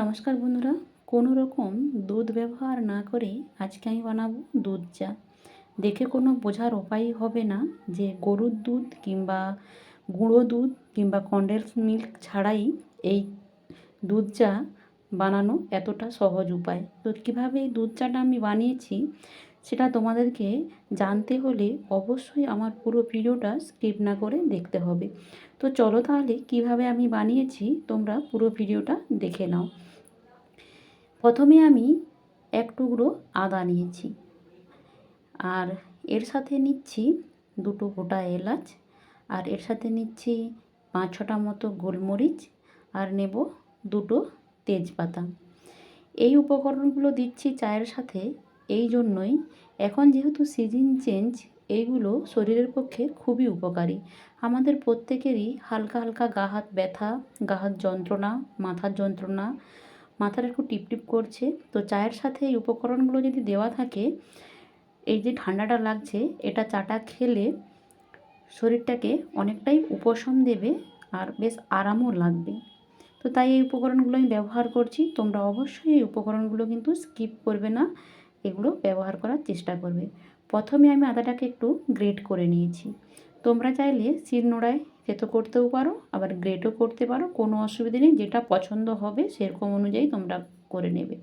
নমস্কার বন্ধুরা। কোনো রকম দুধ ব্যবহার না করে আজকে আমি বানাবো দুধ চা। দেখে কোনো বোঝার উপায়ই হবে না যে গরুর দুধ কিংবা গুঁড়ো দুধ কিংবা কন্ডেন্স মিল্ক ছাড়াই এই দুধ চা বানানো এতটা সহজ উপায়। তো কীভাবে এই দুধ চাটা আমি বানিয়েছি সেটা তোমাদেরকে জানতে হলে অবশ্যই আমার পুরো ভিডিওটা স্কিপ না করে দেখতে হবে। তো চলো তাহলে কীভাবে আমি বানিয়েছি তোমরা পুরো ভিডিওটা দেখে নাও। প্রথমে আমি এক টুকরো আদা নিয়েছি আর এর সাথে নিচ্ছি দুটো গোটা এলাচ আর এর সাথে নিচ্ছি পাঁচ ছটা মতো গোলমরিচ আর নেব দুটো তেজপাতা। এই উপকরণগুলো দিচ্ছি চায়ের সাথে এই জন্যই এখন যেহেতু সিজন চেঞ্জ এইগুলো শরীরের পক্ষে খুবই উপকারী। আমাদের প্রত্যেকেরই হালকা হালকা গা হাত ব্যথা, গা হাত যন্ত্রণা, মাথার যন্ত্রণা মাথার একটু টিপটিপ করছে। তো চায়ের সাথে এই উপকরণগুলো যদি দেওয়া থাকে, এই যে ঠান্ডাটা লাগছে, এটা চাটা খেলে শরীরটাকে অনেকটাই উপশম দেবে আর বেশ আরামও লাগবে। তো তাই এই উপকরণগুলো আমি ব্যবহার করছি। তোমরা অবশ্যই এই উপকরণগুলো কিন্তু স্কিপ করবে না, এগুলো ব্যবহার করার চেষ্টা করবে। প্রথমে আমি আদাটাকে একটু গ্রেট করে নিয়েছি। তোমরা চাইলে শিলনোড়ায় থেতো করতেও পারো, আবার গ্রেটও করতে পারো, কোনো অসুবিধে নেই, যেটা পছন্দ হবে সেরকম অনুযায়ী তোমরা করে নেবে।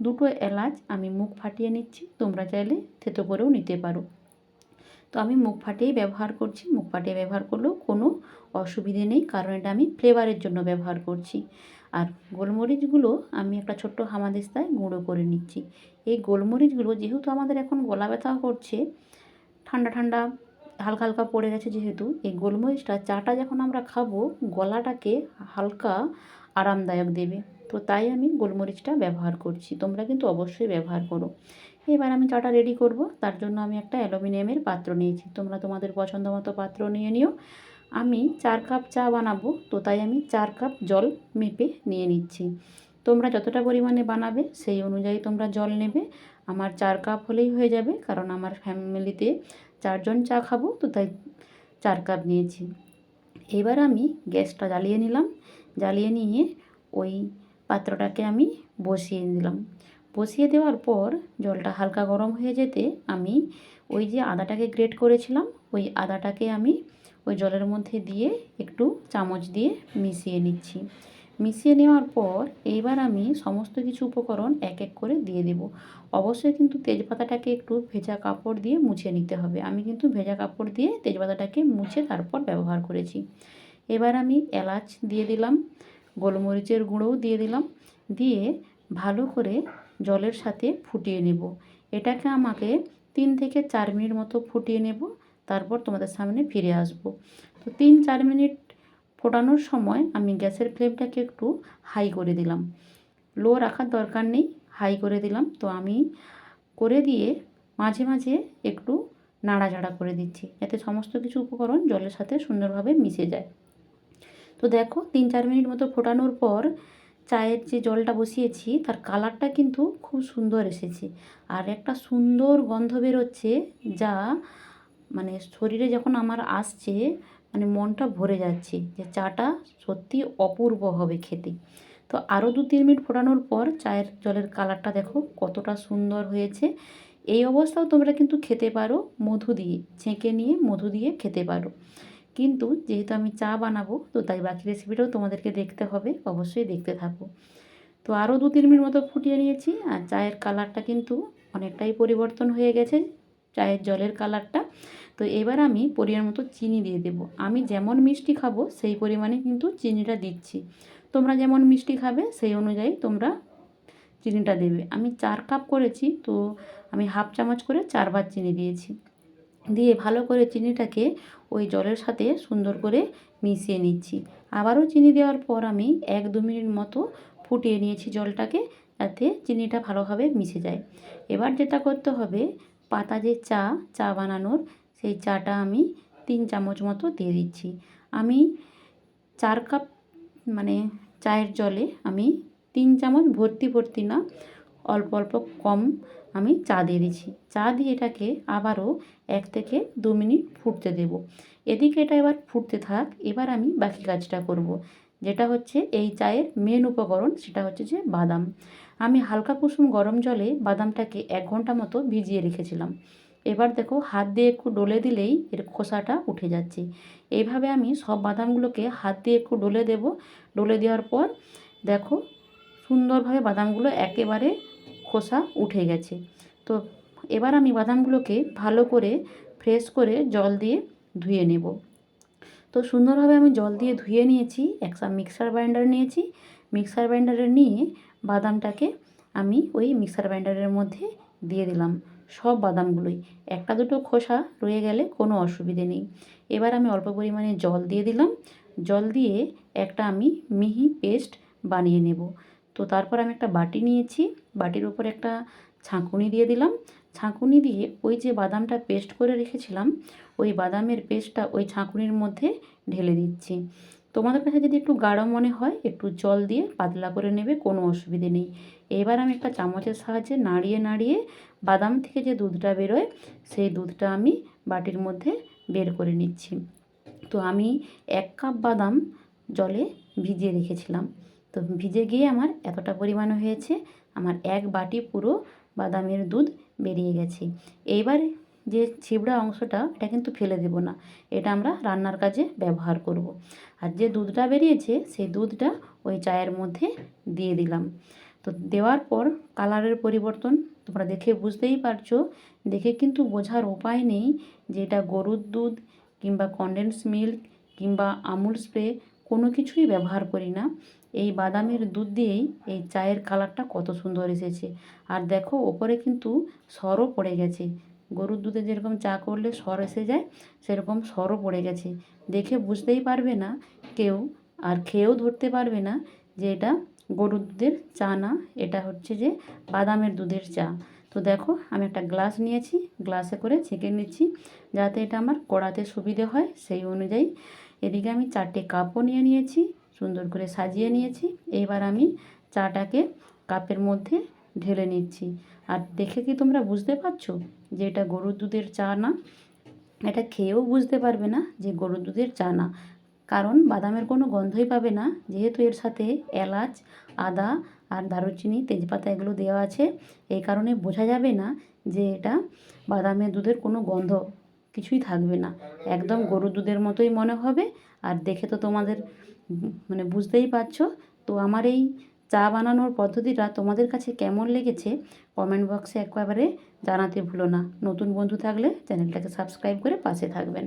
দুটো এলাচ আমি মুখ ফাটিয়ে নিচ্ছি, তোমরা চাইলে থেতো করেও নিতে পারো। তো আমি মুখ ফাটিয়েই ব্যবহার করছি, মুখ ফাটিয়ে ব্যবহার করলেও কোনো অসুবিধে নেই, কারণ এটা আমি ফ্লেভারের জন্য ব্যবহার করছি। আর গোলমরিচগুলো আমি একটা ছোট্ট হামাদিস্তায় গুঁড়ো করে নিচ্ছি। এই গোলমরিচগুলো যেহেতু আমাদের এখন গলা ব্যথা করছে, ঠান্ডা ঠান্ডা হালকা হালকা পড়ে গেছে যেহেতু, এই গোলমরিচটা, চাটা যখন আমরা খাব, গলাটাকে হালকা আরামদায়ক দেবে। তো তাই আমি গোলমরিচটা ব্যবহার করছি। তোমরা কিন্তু অবশ্যই ব্যবহার করো। এবার আমি চাটা রেডি করব। তার জন্য আমি একটা অ্যালুমিনিয়ামের পাত্র নিয়েছি। তোমরা তোমাদের পছন্দ মতো পাত্র নিয়ে নিও। আমি চার কাপ চা বানাবো। তো তাই আমি চার কাপ জল মেপে নিয়ে নিচ্ছি। তোমরা যতটা পরিমাণে বানাবে, সেই অনুযায়ী তোমরা জল নেবে। আমার চার কাপ হলেই হয়ে যাবে। কারণ আমার ফ্যামিলিতে চারজন চা খাব, তো তাই চার কাপ নিয়েছি। এবার আমি গ্যাসটা জ্বালিয়ে নিলাম। জ্বালিয়ে নিয়ে ওই পাত্রটাকে আমি বসিয়ে দিলাম। বসিয়ে দেওয়ার পর জলটা হালকা গরম হয়ে যেতে আমি ওই যে আদাটাকে গ্রেট করেছিলাম, ওই আদাটাকে আমি ওই জলের মধ্যে দিয়ে একটু চামচ দিয়ে মিশিয়ে নিচ্ছি। মিশিয়ে নেওয়ার পর এইবার আমি সমস্ত কিছু উপকরণ এক এক করে দিয়ে দেব। অবশ্যই কিন্তু তেজপাতাটাকে একটু ভেজা কাপড় দিয়ে মুছে নিতে হবে। আমি কিন্তু ভেজা কাপড় দিয়ে তেজপাতাটাকে মুছে তারপর ব্যবহার করেছি। এবার আমি এলাচ দিয়ে দিলাম, গোলমরিচের গুঁড়োও দিয়ে দিলাম, দিয়ে ভালো করে জলের সাথে ফুটিয়ে নেব। এটাকে আমাকে তিন থেকে চার মিনিট মতো ফুটিয়ে নেব, তারপর তোমাদের সামনে ফিরে আসব। তো তিন চার মিনিট ফোটানোর সময় আমি গ্যাসের ফ্লেমটাকে একটু হাই করে দিলাম। লো রাখার দরকার নেই, হাই করে দিলাম। তো আমি করে দিয়ে মাঝে মাঝে একটু নাড়াচাড়া করে দিচ্ছি। যাতে সমস্ত কিছু উপকরণ জলের সাথে সুন্দরভাবে মিশে যায়। তো দেখো, তিন চার মিনিট মতো ফোটানোর পর চায়ের যে জলটা বসিয়েছি, তার কালারটা কিন্তু খুব সুন্দর এসেছে। আর একটা সুন্দর গন্ধ বেরোচ্ছে যা মানে শরীরে যখন আমার আসছে মানে মনটা ভরে যাচ্ছে যে চাটা সত্যি অপূর্ব হবে খেতে। তো আরও দু তিন মিনিট ফোটানোর পর চায়ের জলের কালারটা দেখো কতটা সুন্দর হয়েছে। এই অবস্থাও তোমরা কিন্তু খেতে পারো, মধু দিয়ে, ছেঁকে নিয়ে মধু দিয়ে খেতে পারো। কিন্তু যেহেতু আমি চা বানাবো, তো তাই বাকি রেসিপিটাও তোমাদেরকে দেখতে হবে, অবশ্যই দেখতে থাকো। তো আরও দু তিন মিনিট মতো ফুটিয়ে নিয়েছি, আর চায়ের কালারটা কিন্তু অনেকটাই পরিবর্তন হয়ে গেছে, চায়ের জলের কালারটা। তো এবার আমি পরিমাণ মতো চিনি দিয়ে দেব। আমি যেমন মিষ্টি খাব, সেই পরিমাণে কিন্তু চিনিটা দিচ্ছি। তোমরা যেমন মিষ্টি খাবে, সেই অনুযায়ী তোমরা চিনিটা দেবে। আমি চার কাপ করেছি, তো আমি হাফ চামচ করে চারবার চিনি দিয়েছি। দিয়ে ভালো করে চিনিটাকে ওই জলের সাথে সুন্দর করে মিশিয়ে নিচ্ছি। আবারও চিনি দেওয়ার পর আমি এক দু মিনিট মতো ফুটিয়ে নিয়েছি জলটাকে, যাতে চিনিটা ভালোভাবে মিশে যায়। এবার যেটা করতে হবে, পাতা যে চা চা বানানোর সেই চাটা আমি তিন চামচ মতো দিয়ে দিচ্ছি। আমি চার কাপ মানে চায়ের জলে আমি তিন চামচ ভর্তি ভর্তি না, অল্প অল্প কম আমি চা দিয়ে দিচ্ছি। চা দিয়ে এটাকে আবারও এক থেকে দু মিনিট ফুটতে দেব। এদিকে এটা এবার ফুটতে থাক, এবার আমি বাকি কাজটা করব। যেটা হচ্ছে এই চায়ের মেন উপকরণ, সেটা হচ্ছে যে বাদাম। আমি হালকা কুসুম গরম জলে বাদামটাকে এক ঘণ্টা মতো ভিজিয়ে রেখেছিলাম। এবার দেখো হাত দিয়ে একটু ডলে দিলেই এর খোসাটা উঠে যাচ্ছে। এইভাবে আমি সব বাদামগুলোকে হাত দিয়ে একটু ডলে দেব। ডলে দেওয়ার পর দেখো সুন্দরভাবে বাদামগুলো একেবারে খোসা উঠে গেছে। তো এবার আমি বাদামগুলোকে ভালো করে ফ্রেশ করে জল দিয়ে ধুয়ে নেব। তো সুন্দরভাবে আমি জল দিয়ে ধুয়ে নিয়েছি একটা মিক্সার গ্রাইন্ডার নিয়েছি। মিক্সার গ্রাইন্ডারে নিয়ে বাদামটাকে আমি ওই মিক্সার গ্রাইন্ডারের মধ্যে দিয়ে দিলাম। সব বাদামগুলোই। একটা দুটো খোসা রয়ে গেলে কোনো অসুবিধে নেই। এবার আমি অল্প পরিমাণে জল দিয়ে দিলাম। জল দিয়ে একটা আমি মিহি পেস্ট বানিয়ে নেব। তো তারপর আমি একটা বাটি নিয়েছি। বাটির উপর একটা ছাঁকুনি দিয়ে দিলাম। ছাঁকুনি দিয়ে ওই যে বাদামটা পেস্ট করে রেখেছিলাম, ওই বাদামের পেস্টটা ওই ছাঁকুনির মধ্যে ঢেলে দিচ্ছি। তোমাদের কাছে যদি একটু গাঢ় মনে হয়, একটু জল দিয়ে পাতলা করে নেবে, কোনো অসুবিধে নেই। এবার আমি একটা চামচের সাহায্যে নাড়িয়ে নাড়িয়ে বাদাম থেকে যে দুধটা বেরোয়, সেই দুধটা আমি বাটির মধ্যে বের করে নিচ্ছি। তো আমি এক কাপ বাদাম জলে ভিজিয়ে রেখেছিলাম। তো ভিজে গিয়ে আমার এতটা পরিমাণ হয়েছে, আমার এক বাটি পুরো বাদামের দুধ বেরিয়ে গেছে। এইবার যে ছিবড়া অংশটা, এটা কিন্তু ফেলে দেব না। এটা আমরা রান্নার কাজে ব্যবহার করব। আর যে দুধটা বেরিয়েছে, সেই দুধটা ওই চায়ের মধ্যে দিয়ে দিলাম। তো দেওয়ার পর কালারের পরিবর্তন, তোমরা দেখে বুঝতেই পারছ। দেখে কিন্তু বোঝার উপায় নেই যে এটা গরুর দুধ কিংবা কন্ডেন্স মিল্ক কিংবা আমুল স্প্রে কোনো কিছুই ব্যবহার করি না। এই বাদামের দুধ দিয়েই এই চায়ের কালারটা কত সুন্দর এসেছে। আর দেখো, ওপরে কিন্তু সরও পড়ে গেছে। গরুর দুধে যেরকম চা করলে সর এসে যায়, সেরকম সরও পড়ে গেছে। দেখে বুঝতেই পারবে না কেউ, আর খেয়েও ধরতে পারবে না যে এটা গরুর দুধের চা না, এটা হচ্ছে যে বাদামের দুধের চা। তো দেখো, আমি একটা গ্লাস নিয়েছি, গ্লাসে করে ছেঁকে নিচ্ছি, যাতে এটা আমার কড়াতে সুবিধে হয়, সেই অনুযায়ী। এদিকে আমি চারটে কাপও নিয়ে নিয়েছি, সুন্দর করে সাজিয়ে নিয়েছি। এবার আমি চাটাকে কাপের মধ্যে ঢেলে নিচ্ছি। আর দেখে কি তোমরা বুঝতে পারছ যে এটা গরুর দুধের চা না? এটা খেয়েও বুঝতে পারবে না যে গরুর দুধের চা না। কারণ বাদামের কোনো গন্ধই পাবে না, যেহেতু এর সাথে এলাচ, আদা আর দারুচিনি, তেজপাতা এগুলো দেওয়া আছে। এই কারণে বোঝা যাবে না যে এটা বাদামের দুধের কোনো গন্ধ, কিছুই থাকবে না। একদম গরুর দুধের মতোই মনে হবে। আর দেখে তো তোমাদের মানে বুঝতেই পারছ। তো আমার এই চা বানানোর পদ্ধতিটা তোমাদের কাছে কেমন লেগেছে কমেন্ট বক্সে একবারে জানাতে ভুলো না। নতুন বন্ধু থাকলে চ্যানেলটাকে সাবস্ক্রাইব করে পাশে থাকবেন।